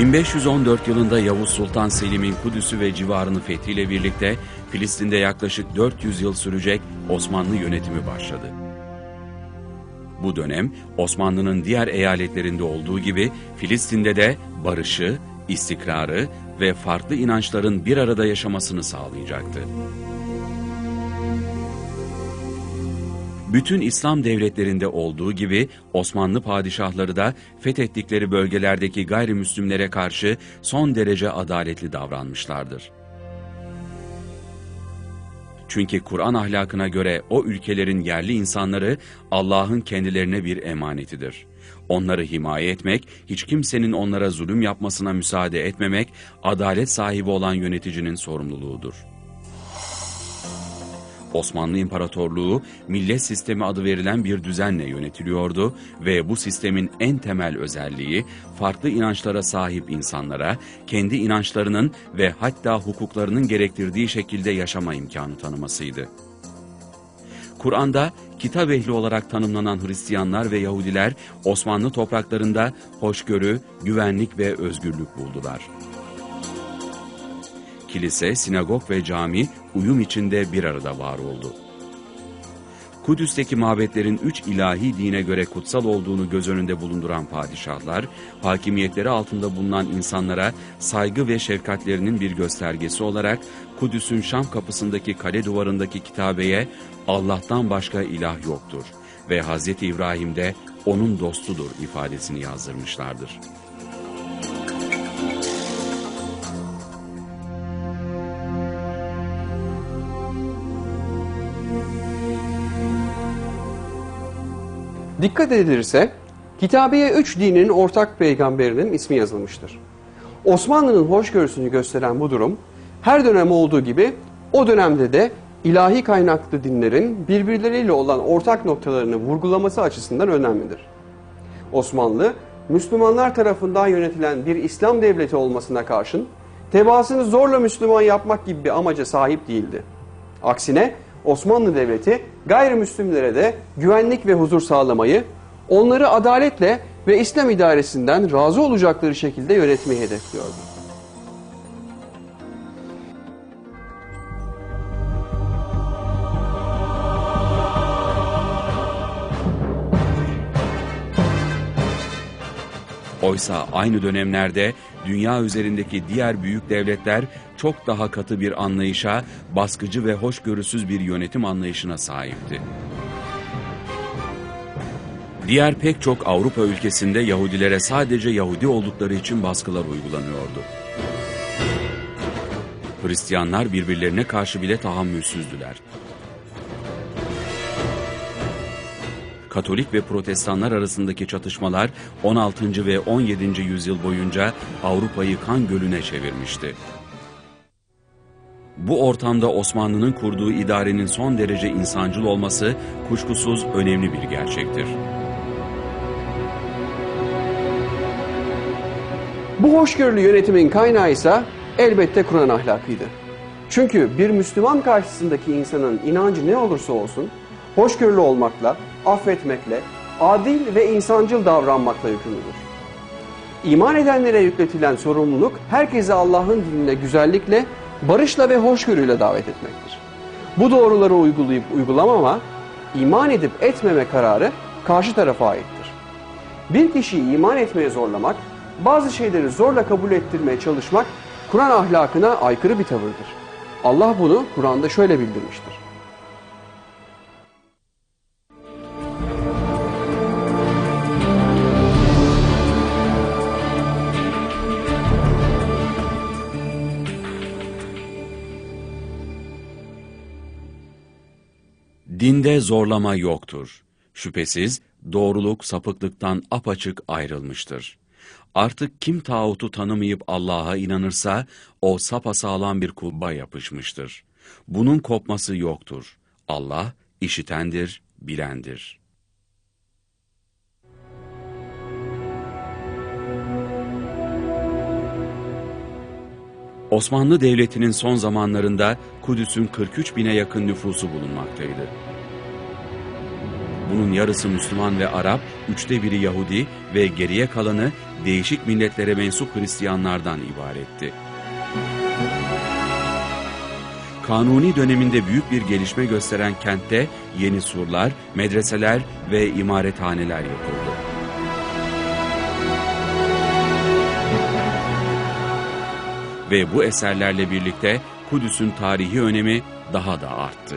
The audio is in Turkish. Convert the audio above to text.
1514 yılında Yavuz Sultan Selim'in Kudüs'ü ve civarını fethiyle birlikte Filistin'de yaklaşık 400 yıl sürecek Osmanlı yönetimi başladı. Bu dönem Osmanlı'nın diğer eyaletlerinde olduğu gibi Filistin'de de barışı, istikrarı ve farklı inançların bir arada yaşamasını sağlayacaktı. Bütün İslam devletlerinde olduğu gibi Osmanlı padişahları da fethettikleri bölgelerdeki gayrimüslimlere karşı son derece adaletli davranmışlardır. Çünkü Kur'an ahlakına göre o ülkelerin yerli insanları Allah'ın kendilerine bir emanetidir. Onları himaye etmek, hiç kimsenin onlara zulüm yapmasına müsaade etmemek, adalet sahibi olan yöneticinin sorumluluğudur. Osmanlı İmparatorluğu millet sistemi adı verilen bir düzenle yönetiliyordu ve bu sistemin en temel özelliği farklı inançlara sahip insanlara kendi inançlarının ve hatta hukuklarının gerektirdiği şekilde yaşama imkanı tanımasıydı. Kur'an'da kitap ehli olarak tanımlanan Hristiyanlar ve Yahudiler Osmanlı topraklarında hoşgörü, güvenlik ve özgürlük buldular kilise, sinagog ve cami uyum içinde bir arada var oldu. Kudüs'teki mabetlerin üç ilahi dine göre kutsal olduğunu göz önünde bulunduran padişahlar, hakimiyetleri altında bulunan insanlara saygı ve şefkatlerinin bir göstergesi olarak Kudüs'ün Şam kapısındaki kale duvarındaki kitabeye Allah'tan başka ilah yoktur ve Hz. İbrahim de onun dostudur ifadesini yazdırmışlardır. Dikkat edilirse kitabeye üç dinin ortak peygamberinin ismi yazılmıştır. Osmanlı'nın hoşgörüsünü gösteren bu durum her dönem olduğu gibi o dönemde de ilahi kaynaklı dinlerin birbirleriyle olan ortak noktalarını vurgulaması açısından önemlidir. Osmanlı, Müslümanlar tarafından yönetilen bir İslam devleti olmasına karşın tebaasını zorla Müslüman yapmak gibi bir amaca sahip değildi. Aksine Osmanlı Devleti gayrimüslimlere de güvenlik ve huzur sağlamayı, onları adaletle ve İslam idaresinden razı olacakları şekilde yönetmeyi hedefliyordu. Oysa aynı dönemlerde dünya üzerindeki diğer büyük devletler çok daha katı bir anlayışa, baskıcı ve hoşgörüsüz bir yönetim anlayışına sahipti. Diğer pek çok Avrupa ülkesinde Yahudilere sadece Yahudi oldukları için baskılar uygulanıyordu. Hristiyanlar birbirlerine karşı bile tahammülsüzdüler. Katolik ve Protestanlar arasındaki çatışmalar 16. ve 17. yüzyıl boyunca Avrupa'yı kan gölüne çevirmişti. Bu ortamda Osmanlı'nın kurduğu idarenin son derece insancıl olması kuşkusuz önemli bir gerçektir. Bu hoşgörülü yönetimin kaynağı ise elbette Kur'an ahlakıydı. Çünkü bir Müslüman karşısındaki insanın inancı ne olursa olsun hoşgörülü olmakla, affetmekle, adil ve insancıl davranmakla yükümlüdür. İman edenlere yükletilen sorumluluk herkese Allah'ın dinine güzellikle, barışla ve hoşgörüyle davet etmektir. Bu doğruları uygulayıp uygulamama, iman edip etmeme kararı karşı tarafa aittir. Bir kişiyi iman etmeye zorlamak, bazı şeyleri zorla kabul ettirmeye çalışmak Kur'an ahlakına aykırı bir tavırdır. Allah bunu Kur'an'da şöyle bildirmiştir. Dinde zorlama yoktur. Şüphesiz doğruluk sapıklıktan apaçık ayrılmıştır. Artık kim tağutu tanımayıp Allah'a inanırsa o sapasağlam bir kulba yapışmıştır. Bunun kopması yoktur. Allah işitendir, bilendir. Osmanlı Devleti'nin son zamanlarında Kudüs'ün 43 bine yakın nüfusu bulunmaktaydı. Bunun yarısı Müslüman ve Arap, üçte biri Yahudi ve geriye kalanı değişik milletlere mensup Hristiyanlardan ibaretti. Kanuni döneminde büyük bir gelişme gösteren kentte yeni surlar, medreseler ve imarethaneler yapıldı. Ve bu eserlerle birlikte Kudüs'ün tarihi önemi daha da arttı.